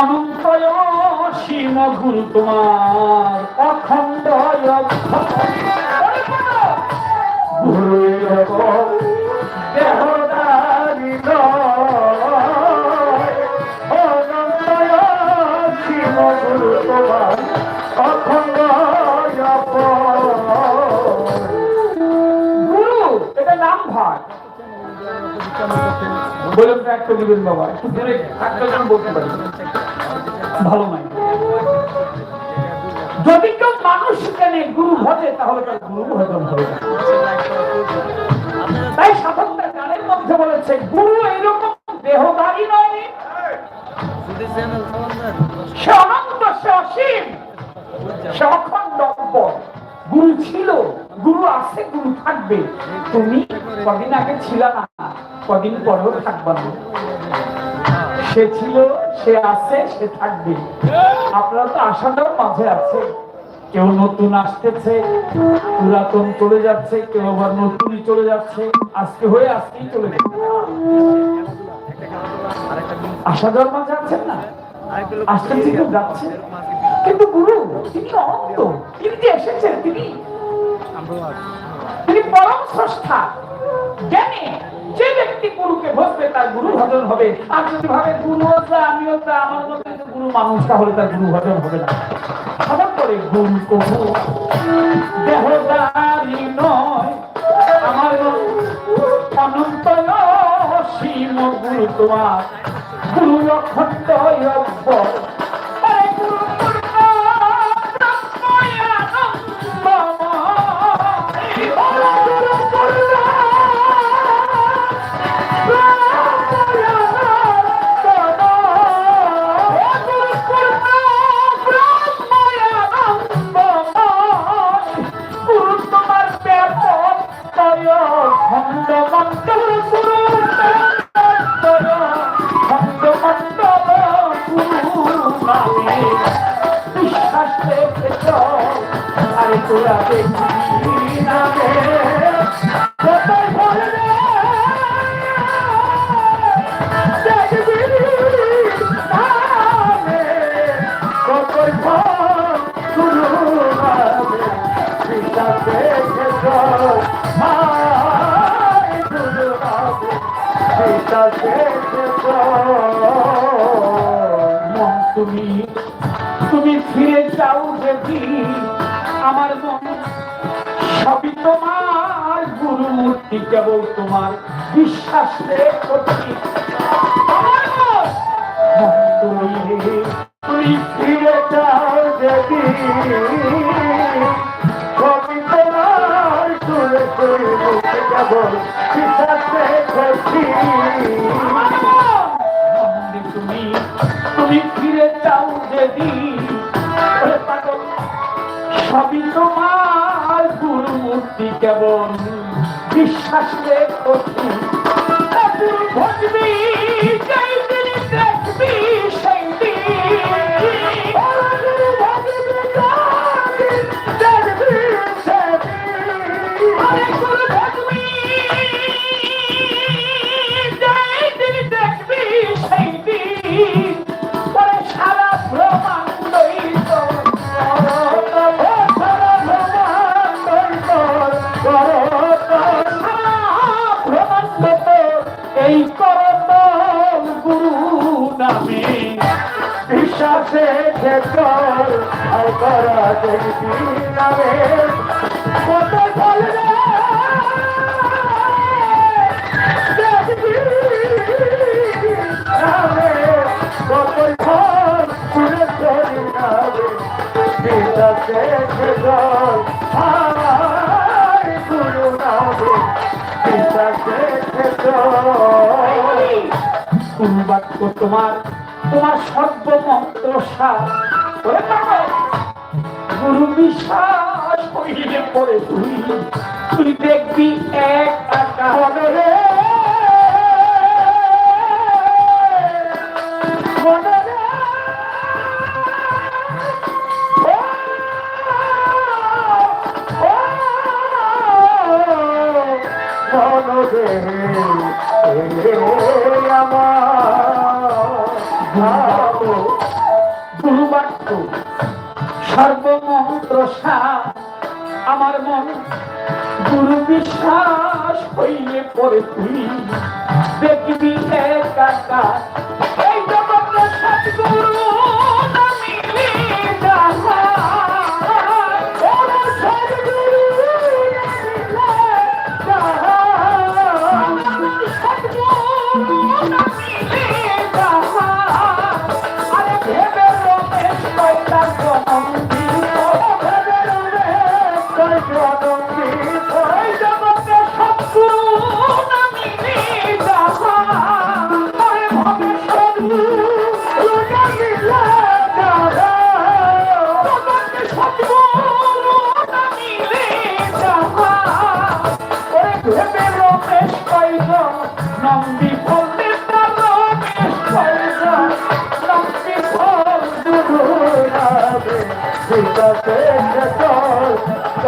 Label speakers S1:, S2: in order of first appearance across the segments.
S1: অনন্তয় সীম গুরু তোমার অখণ্ড অখণ্ড নাম ভাগ বলে ত্যাগ করে দিবেন বাবা। একটু একটা গান বলতে পারি। ভালো নাই। যদি কেউ মানুষ কেনে গুরু ভজে তাহলে তার গুরু ভজন হবে তাই সাধকদের গানের মধ্যে বলেছে, গুরু এরকম দেহধারী নয়। সে অনন্ত, সে অসীম, সে অখণ্ড। গুরু ছিল, গুরু আছে, গুরু থাকবে। তুমি কদিন আগে ছিল না, কদিন পরেও থাকবা না। সে ছিল, সে আছে, সে থাকবে। আপনারা তো আশাটাও মাঝে আছে। কেউ নতুন আসতেছে, পুরাতন চলে যাচ্ছে, কেউ আবার নতুনই চলে যাচ্ছে। আজকে হয়ে আজকেই চলে যাচ্ছে মাঝে আছেন না? আসতে থেকে যাচ্ছে। কিন্তু গুরু, তিনি অনন্ত। তিনি এসেছেন, তিনি তিনি পরম স্রষ্টা। জ্ঞানী যে ব্যক্তি গুরুকে ভজবে তার গুরু ভজন হবে। আর যদি ভাবে, গুরু হচ্ছে আমিও তা, আমার মতো যে গুরু মানুষ, তাহলে তার গুরু ভজন হবে না। হঠাৎ করে গুরু কবু দেহদারি নয়, আমার অনন্ত সীম গুরু তোমার। গুরু অখণ্ড তুমি তুমি ফিরে যাও দেখি আমার সবই তোমার গুরু মূর্তি কেবল তোমার। বিশ্বাস করছি তুমি। ফিরে যাও সবই তোমার কেবল বিশ্বাস করছি তুমি তুমি সবই তোমার গুরু মূর্তি কেবল বিশ্বাস রেখি ভজবি। বিশ্বাসে খেতল আর করা দেখবি নামে কত ফল বাক্য তোমার তোমার সর্বমন্ত্রসা গুরু বিশ্বাস করিলে পরে তুই তুই দেখবি এক টাকা হবে রে।
S2: আমার
S1: গুরুবাক্য সর্বমন্ত্র সার আমার মন গুরু। বিশ্বাস হইলে পরে তুই দেখবি একাকার এই জগৎ সৎগুরু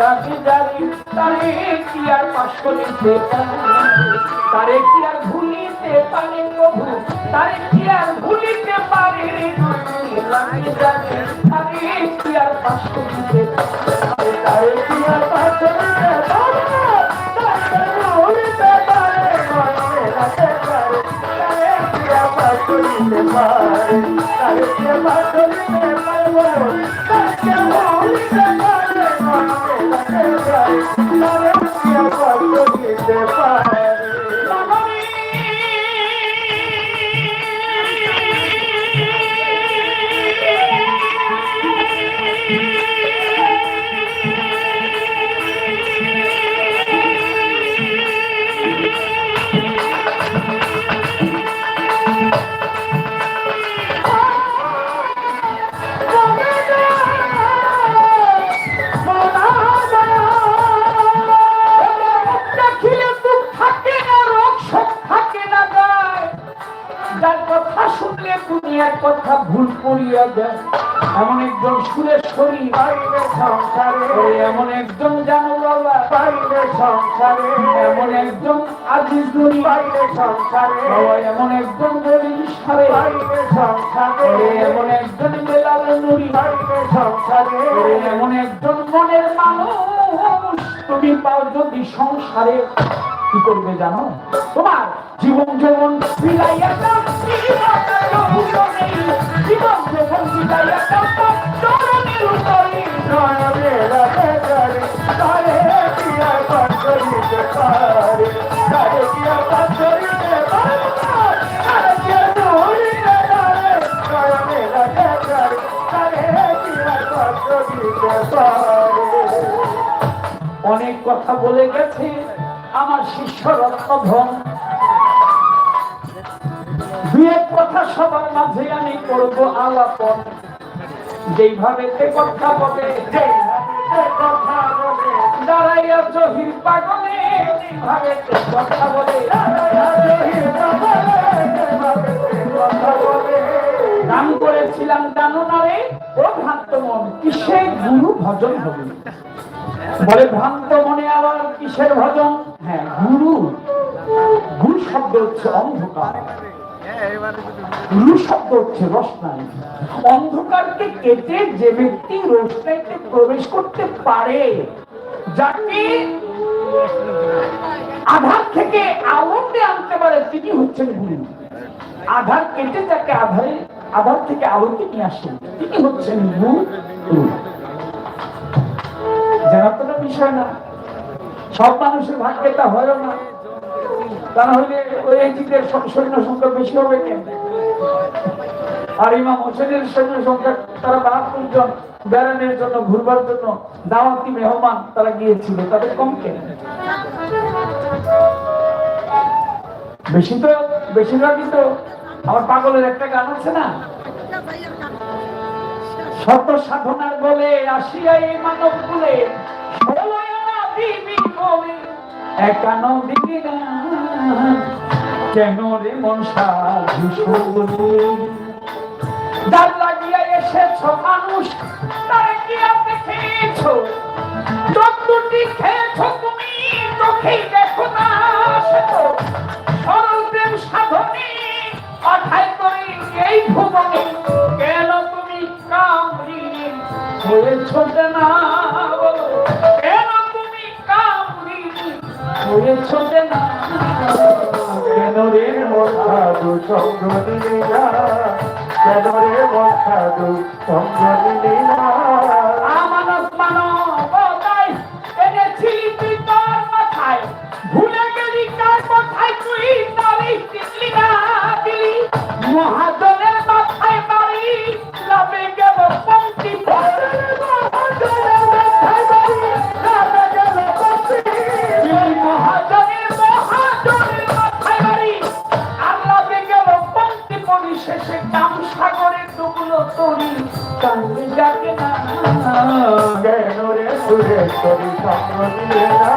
S1: লাগে জারি তারে কি আর পাশ করিতে? তারে কি আর ভুলিতে পারে প্রভু তারে কি আর ভুলিতে পারে লাগে জারি তারে কি আর পাশ করিতে?
S2: তারে কি আর পাশে পারে তারে উড়িতে সংসারে।
S1: এমন একজন
S2: সংসারে।
S1: এমন একজন
S2: সংসারে।
S1: এমন একজন গরিব সারে
S2: পাইলে সংসারে।
S1: এমন একজন বেলাল নুরি
S2: পাইলে সংসারে।
S1: এমন একজন মনের মানুষ। তুমি পাও যদি সংসারে। কি করবে জানো? তোমার জীবন যৌবন বিলাইয়া জীবন যৌবন বিলাইয়া অনেক কথা বলে গেছে আমার শিষ্য রত্নধন বিয়ের কথা সবার মাঝে আমি করব আলাপন। যেইভাবে তে কথা বলে দাঁড়াইয়া করেছিলাম ও ভ্রান্ত মন, কিসে গুরু ভজন হবে? বলে, ভ্রান্ত মনে আবার কিসের ভজন? হ্যাঁ গুরু। গুরু শব্দ হচ্ছে অন্ধকার। গুরু শব্দ হচ্ছে রসনাই অন্ধকারকে কেটে যে ব্যক্তি রোশনাইতে প্রবেশ করতে পারে, যাকে আধার থেকে আনতে পারে, তিনি হচ্ছেন গুরু। আধার কেটে যাকে আধারে আধার থেকে আলোতে নিয়ে আসেন, তিনি হচ্ছেন গুরু। বিষয় না। সব মানুষের ভাগ্যে তা হয় না। ওই এজিদের সৈন্য সংখ্যা বেশি হবে আর ইমাম হোসেনের সৈন্য সংখ্যা, তারা বাহাত্তর জন জন্য, ঘুরবার জন্য দাওয়াতি মেহমান তারা গিয়েছিল। তাদের কম কেন? বেশি তো, বেশিরভাগই তো। আমার পাগলের একটা গান আছে না? শত সাধনার বলে আসিয়া এই মানব বলে কেন রে মন যার লাগিয়া এসেছ মানুষ, তারে আপনি খেয়েছো যতটি খেয়েছো তুমি, চোখেই দেখো না সরল প্রেম সাধনে অঠাই করে এই ভুবনে। কেন তুমি কামড়ি হয়েছ না কেন
S2: রে মন সাধু সঙ্গ নিলি না কেন রে মন সঙ্গ নিলি সুরেশ্বরী সঙ্গ নিলি না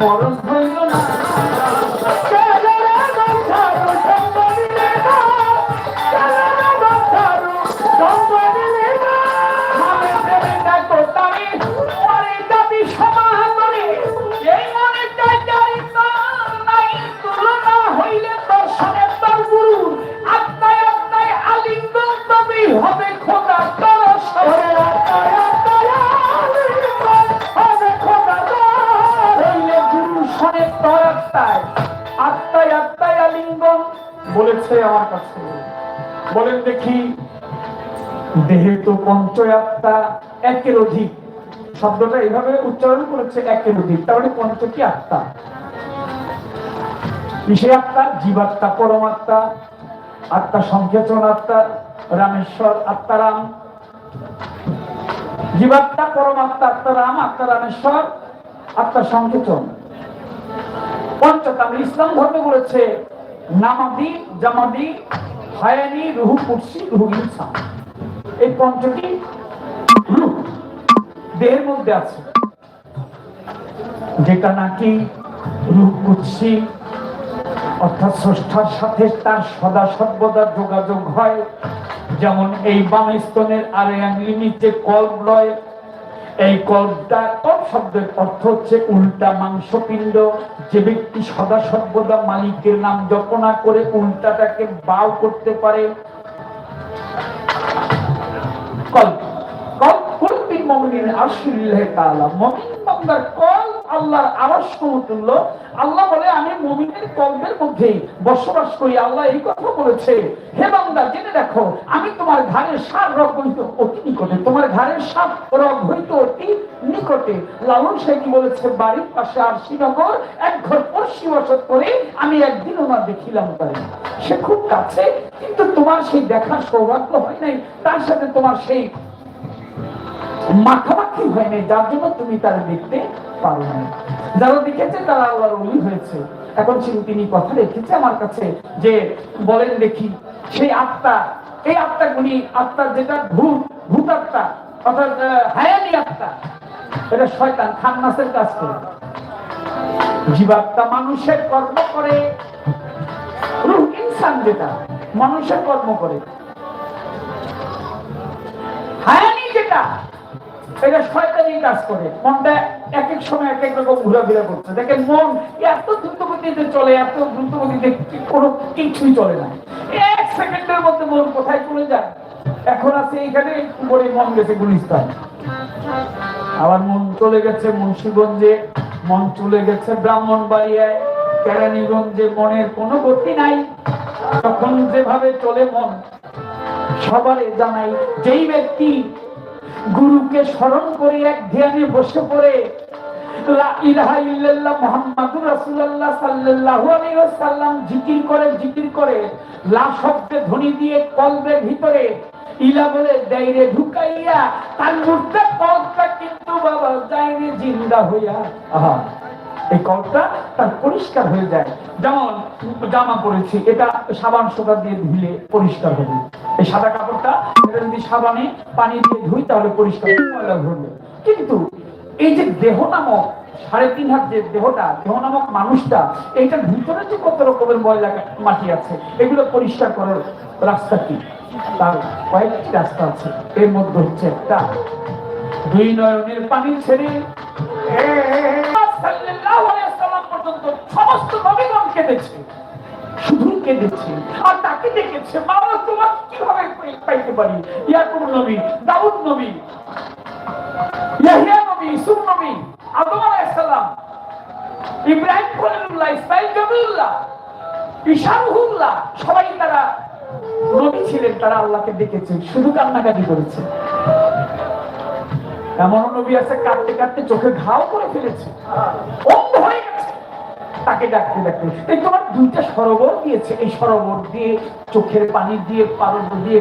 S1: মরণ বলেন দেখি। দেহে তো পঞ্চ আত্মা একের অধিক। শব্দটা এইভাবে উচ্চারণ করেছে একের অধিক। তার মানে পঞ্চটি আত্মা কিসে আত্মা জীবাত্মা, পরমাত্মা, আত্মা সংকেতন আত্মা রামেশ্বর আত্মারাম জীবাত্মা, পরমাত্মা আত্মারাম আত্মা রামেশ্বর, আত্মা সংকেতন পঞ্চতাম ইসলাম ধর্ম বলেছে, নামাদি, জামাদি হায়ানি রুহু কুরসি রুহু ইনসান। এই পঞ্চটি রূপ দেহের মধ্যে আছে। যেটা নাকি রূপ কুৎসি, অর্থাৎ স্রষ্টার সাথে তার সদা সর্বদা যোগাযোগ হয়। যেমন এই বাম স্তনের আরে আঙ্গলি নিচে কল্প লয় এই কলটা কল্প শব্দের অর্থ হচ্ছে উল্টা মাংসপিণ্ড। যে ব্যক্তি সদা সর্বদা মালিকের নাম জপনা করে উল্টাটাকে বাউ করতে পারে। কল্প বান্দার কল্প আল্লাহর আরশ সমতুল্য আল্লাহ বলে, আমি মুমিনের কল্পের মধ্যে বসবাস করি। আল্লাহ এই কথা বলেছে। হে বান্দা, জেনে দেখো আমি তোমার হইতে অতি নিকটে। তোমার সাপ অতি নিকটে। লালন সাহেব বলেছে? বাড়ির পাশে আর শ্রীনগর এক ঘর পড়শি বসত করে আমি একদিন ওনার দেখিলাম তাই। সে খুব কাছে, কিন্তু তোমার সেই দেখার সৌভাগ্য হয় নাই। তার সাথে তোমার সেই মাখামাখি হয় নাই যার জন্য তুমি তারা দেখতে পারো না যারা দেখেছে তারা আল্লাহর অলি হয়েছে। এখন সে- তিনি কথা রেখেছে আমার কাছে যে, বলেন দেখি, সেই আত্মা, এই আত্মাগুলি আত্মার যেটা ভূত ভূত আত্মা, অর্থাৎ হায়ানি আত্মা, এটা শয়তান খান্নাসের কাজ করে। জীবাত্মা মানুষের কর্ম করে, রুহ ইনসান যেটা, মানুষের কর্ম করে। হায়ানি যেটা এটা শয়তানি কাজ করে। মনটা এক এক সময় এক এক রকম ঘোরাফেরা করছে। দেখেন মন এত চলে, এত কোনো কিছুই চলে না। এক সেকেন্ডের মধ্যে মন কোথায় চলে যায়? এখন আছে এইখানে একটু পরে মন গেছে গুলিস্তান। আবার মন চলে গেছে মুন্সিগঞ্জে, মন চলে গেছে ব্রাহ্মণবাড়িয়ায়। কেরানীগঞ্জে মনের কোনো গতি নাই। তখন যেভাবে চলে মন, সবারে জানাই, যেই ব্যক্তি গুরুকে স্মরণ করে এক ধ্যানে বসে পড়ে জিকির করে জিকির করে লা ধ্বনি দিয়ে ভিতরে ইলা বলে ঢুকাইয়া তার মুর্দা কলটা কিন্তু বাবা দাইরে জিন্দা হইয়া। এই কলটা তার পরিষ্কার হয়ে যায়। যেমন জামা পরেছি, এটা সাবান সোদা দিয়ে ধুলে পরিষ্কার হবে। এই সাদা কাপড়টা যদি সাবানে পানি দিয়ে ধুই, তাহলে পরিষ্কার ময়লা ধরবে কিন্তু এই যে দেহ নামক, সাড়ে তিন হাত যে দেহটা, দেহ নামক মানুষটা এইটার ভিতরে যে কত রকমের ময়লা মাটি আছে, এগুলো পরিষ্কার করার রাস্তা কি? তার কয়েকটি রাস্তা আছে। এর মধ্যে হচ্ছে একটা। দুই নয়নের পানি ছেড়ে। সাল্লাল্লাহু আলাইহি ওয়াসাল্লাম পর্যন্ত সমস্ত নবীগণ কেঁদেছে। শুধু কেঁদেছে। আর তাকে দেখেছে, বাবা তোমার কীভাবে পাইতে পারি? ইয়াকুব নবী, দাউদ নবী, ইয়াহিয়া নবী ইসুফ নবী, আদম আলাইহিস ইব্রাহিম খলিলুল্লাহ, ইসমাইল জবিউল্লাহ ইশারুল্লাহ সবাই তারা নবী ছিলেন, তারা আল্লাহকে ডেকেছে শুধু কান্নাকাটি করেছে। এমন নবী আছে, কাঁদতে কাঁদতে চোখে ঘাও করে ফেলেছে। অন্ধ হয়ে গেছে। তাকে ডাকতে ডাকতে। এই তোমার দুইটা সরোবর দিয়েছে। এই সরোবর দিয়ে চোখের পানি দিয়ে পারদ দিয়ে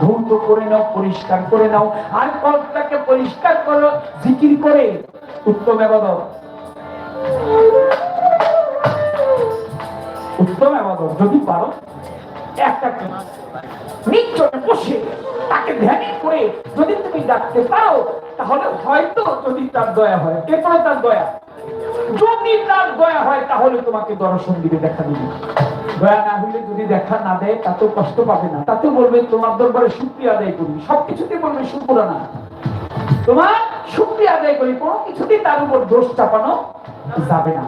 S1: ধৌত করে নাও, পরিষ্কার করে নাও। আর কলটাকে পরিষ্কার করো, জিকির করে। উত্তম এবাদত উত্তম এবাদত যদি পারো, একটা বসে তাকে ধ্যানে করে যদি তুমি ডাকতে পারো, তাহলে হয়তো যদি তার দয়া হয়। তার দয়া? যদি তার দয়া হয়, তাহলে তোমাকে দর্শন দিবে, দেখা দিবে। দয়া না যদি দেখা না দেয় তাতেও কষ্ট পাবে না। তাতে বলবে, তোমার দরবারে শুক্রিয়া আদায় করি। সবকিছুতে বলবে, শুক্র না তোমার শুক্রিয়া আদায় করি, কোনো কিছুতেই তার উপর দোষ চাপানো যাবে না।